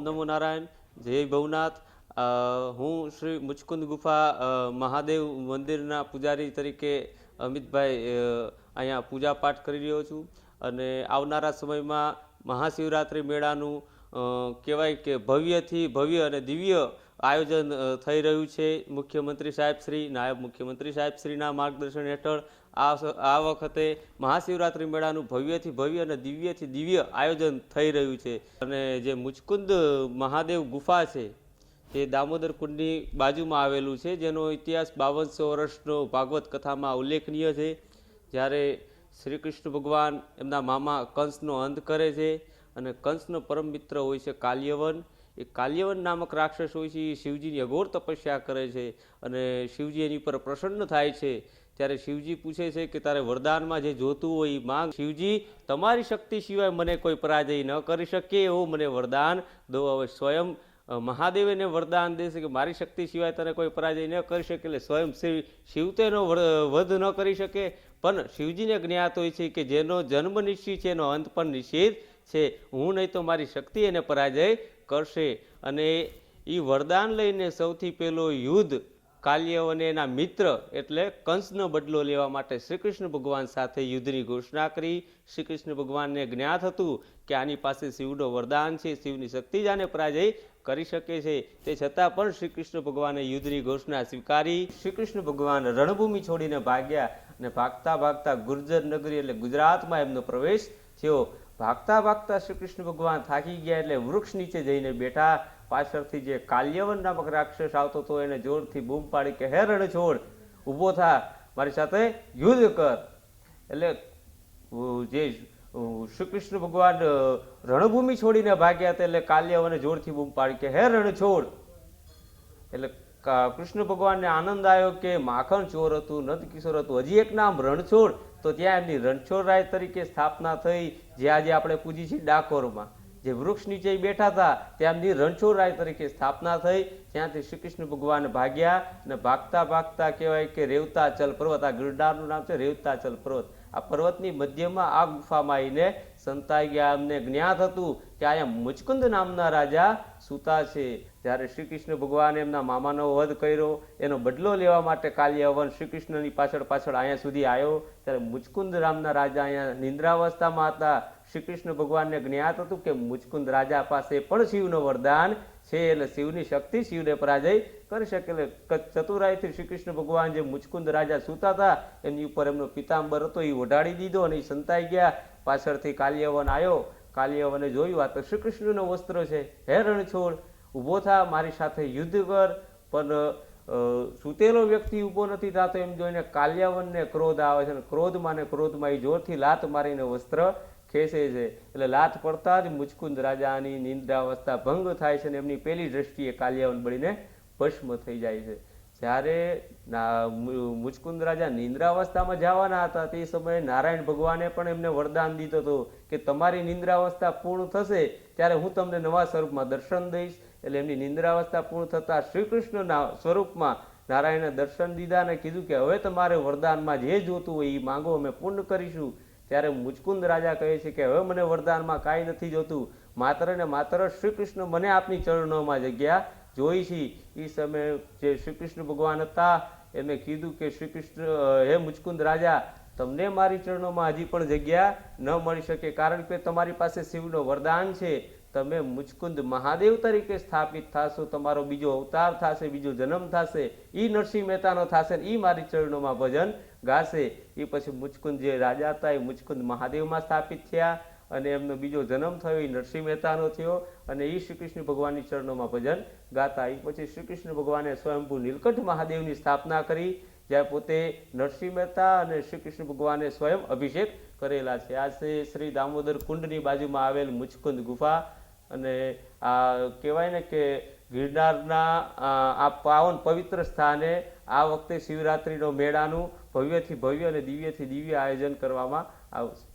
ઓમ નમો નારાયણ, જય ભવનાથ. હું શ્રી મુચકુંદ ગુફા મહાદેવ મંદિરના પૂજારી તરીકે અમિતભાઈ અહીંયા પૂજા પાઠ કરી રહ્યો છું. અને આવનારા સમયમાં મહાશિવરાત્રિ મેળાનું કહેવાય કે ભવ્યથી ભવ્ય અને દિવ્ય આયોજન થઈ રહ્યું છે. મુખ્યમંત્રી સાહેબ શ્રી, નાયબ મુખ્યમંત્રી સાહેબ શ્રીના માર્ગદર્શન હેઠળ આ આ વખતે મહાશિવરાત્રિ મેળાનું ભવ્યથી ભવ્ય અને દિવ્યથી દિવ્ય આયોજન થઈ રહ્યું છે. અને જે મુચકુંદ મહાદેવ ગુફા છે તે દામોદર કુંડની બાજુમાં આવેલું છે, જેનો ઇતિહાસ બાવનસો વર્ષનો ભાગવત કથામાં ઉલ્લેખનીય છે. જ્યારે શ્રી કૃષ્ણ ભગવાન એમના મામા કંસનો અંત કરે છે અને કંસનો પરમ મિત્ર હોય છે કાલ્યવન. એ કાલ્યવન નામક રાક્ષસ હોય છે, એ શિવજીની અઘોર તપસ્યા કરે છે અને શિવજી એની પર પ્રસન્ન થાય છે. ત્યારે શિવજી પૂછે છે કે તારે વરદાનમાં જે જોતું હોય એ માંગ. શિવજી, તમારી શક્તિ સિવાય મને કોઈ પરાજય ન કરી શકે એવું મને વરદાન દો. હવે સ્વયં મહાદેવ એને વરદાન દેશે કે મારી શક્તિ સિવાય તને કોઈ પરાજય ન કરી શકે એટલે સ્વયં શિવ શિવ તો વધ ન કરી શકે. પણ શિવજીને જ્ઞાત હોય છે કે જેનો જન્મ નિશ્ચિત છે એનો અંત પણ નિશ્ચિત છે. હું નહીં તો મારી શક્તિ એને પરાજય કરશે અને એ વરદાન લઈને સૌથી પહેલો યુદ્ધ કાલ્યવ અને એના મિત્ર એટલે કંસનો બદલો લેવા માટે શ્રી કૃષ્ણ ભગવાન સાથે યુદ્ધની ઘોષણા કરી. શ્રી કૃષ્ણ ભગવાનને જ્ઞાત હતું કે આની પાસે શિવનો વરદાન છે, શિવની શક્તિ જ આને પરાજય કરી શકે છે. તે છતાં પણ શ્રી કૃષ્ણ ભગવાને યુદ્ધની ઘોષણા સ્વીકારી. શ્રી કૃષ્ણ ભગવાન રણભૂમિ છોડીને ભાગ્યા અને ભાગતા ભાગતા ગુર્જર નગરી એટલે ગુજરાતમાં એમનો પ્રવેશ થયો. ભાગતા ભાગતા શ્રી કૃષ્ણ ભગવાન થાકી ગયા એટલે વૃક્ષ નીચે જઈને બેઠા. પાછળથી જે કાલ્યવન નામક રાક્ષસ આવતો હતો એને જોરથી બૂમ પાડી કે, હે રણછોડ, ઊભો થા, મારી સાથે યુદ્ધ કર. એટલે જે શ્રી કૃષ્ણ ભગવાન રણભૂમિ છોડીને ભાગ્યા હતા એટલે કાલ્યવને જોરથી બૂમ પાડી કે, હે રણછોડ. એટલે કૃષ્ણ ભગવાનને આનંદ આવ્યો કે માખણ ચોર હતું, નંદ કિશોર હતું. હજી એક નામ રણછોડ, તો ત્યાં એમની રણછોડરાય તરીકે સ્થાપના થઈ, જે આજે આપણે પૂજી છીએ ડાકોરમાં. જે વૃક્ષ નીચે બેઠા હતા ત્યાં એમની રણછોડરાય તરીકે સ્થાપના થઈ, ત્યાંથી શ્રી કૃષ્ણ ભગવાન ભાગ્યા અને ભાગતા ભાગતા કહેવાય કે રેવતાચલ પર્વત, આ ગિરનારનું નામ છે રેવતાચલ પર્વત. આ પર્વતની મધ્યમાં આ ગુફામાં આવીને સંતાઈ ગયા, અમને જ્ઞાત હતું કે અહીંયા મુચકુંદ નામના રાજા સૂતા છે. જ્યારે શ્રી કૃષ્ણ ભગવાને એમના મામાનો વધ કર્યો. એનો બદલો લેવા માટે કાલ્યવન શ્રી કૃષ્ણની પાછળ પાછળ અહીંયા સુધી આવ્યો. ત્યારે મુચકુંદ નામના રાજા અહીંયા નિંદ્રાવસ્થામાં હતા. શ્રી કૃષ્ણ ભગવાનને જ્ઞાત હતું કે મુચકુંદ રાજા પાસે પણ શિવનો વરદાન છે એટલે શિવની શક્તિ શિવને પરાજય કરી શકે એટલે ચતુરાઈથી શ્રી કૃષ્ણ ભગવાન જે મુચકુંદ રાજા સૂતા હતા, એની ઉપર એમનો પિતાંબર હતો, એ ઓઢાડી દીધો અને એ સંતાઈ ગયા. પાછળથી કાલ્યવન આવ્યો. કાલ્યવને જોયું, આ તો શ્રી કૃષ્ણનું વસ્ત્ર છે. હે રણછોડ, ઊભો થા, મારી સાથે યુદ્ધ કર. પણ સૂતેલો વ્યક્તિ ઊભો નથી થતો. એમ જોઈને કાલ્યાવનને ક્રોધ આવે છે અને ક્રોધમાં ને ક્રોધમાં એ જોરથી લાત મારીને વસ્ત્ર ખેંચે છે. એટલે લાત પડતા જ મુચકુંદ રાજાની નિંદ્રાવસ્થા ભંગ થાય છે અને એમની પહેલી દ્રષ્ટિએ કાલ્યાવન બળીને ભસ્મ થઈ જાય છે. જ્યારે મુચકુંદ રાજા નિંદ્રાવસ્થામાં જવાના હતા, તે સમયે નારાયણ ભગવાને પણ એમને વરદાન દીધું હતું કે તમારી નિંદ્રાવસ્થા પૂર્ણ થશે, ત્યારે હું તમને નવા સ્વરૂપમાં દર્શન દઈશ. એટલે એમની નિંદ્રાવસ્થા પૂર્ણ થતાં શ્રી કૃષ્ણના સ્વરૂપમાં નારાયણે દર્શન દીધા અને કીધું કે હવે તમારે વરદાનમાં જે જોતું હોય એ માંગો, અમે પૂર્ણ કરીશું. ત્યારે મુચકુંદ રાજા કહે છે કે હવે મને વરદાનમાં કાંઈ નથી જોતું. માત્ર ને માત્ર શ્રી કૃષ્ણ મને આપની ચરણોમાં જગ્યા જોઈ છે એ સમયે જે શ્રી કૃષ્ણ ભગવાન હતા એમને કીધું કે શ્રી કૃષ્ણ હે મુચકુંદ રાજા, તમને મારી ચરણોમાં હજી પણ જગ્યા ન મળી શકે, કારણ કે તમારી પાસે શિવનો વરદાન છે. તમે મુચકુંદ મહાદેવ તરીકે સ્થાપિત થશો, તમારો બીજો અવતાર થશે, બીજો જન્મ થશે એ નરસિંહ મહેતાનો થશે ને એ મારી ચરણોમાં ભજન ગાશે. એ પછી મુચકુંદ જે રાજા હતા, એ મુચકુંદ મહાદેવમાં સ્થાપિત થયા. અને એમનો બીજો જન્મ થયો એ નરસિંહ મહેતાનો થયો અને એ શ્રી કૃષ્ણ ભગવાનની ચરણોમાં ભજન ગાતા. એ પછી શ્રી કૃષ્ણ ભગવાને સ્વયંભૂ નીલકંઠ મહાદેવની સ્થાપના કરી, જ્યાં પોતે નરસિંહ મહેતા અને શ્રી કૃષ્ણ ભગવાને સ્વયં અભિષેક કરેલા છે. આ છે શ્રી દામોદર કુંડની બાજુમાં આવેલ મુચકુંદ ગુફા અને આ કહેવાય ને કે ગિરનારના આ પાવન પવિત્ર સ્થાને આ વખતે શિવરાત્રિનો મેળાનું ભવ્યથી ભવ્ય અને દિવ્યથી દિવ્ય આયોજન કરવામાં આવશે.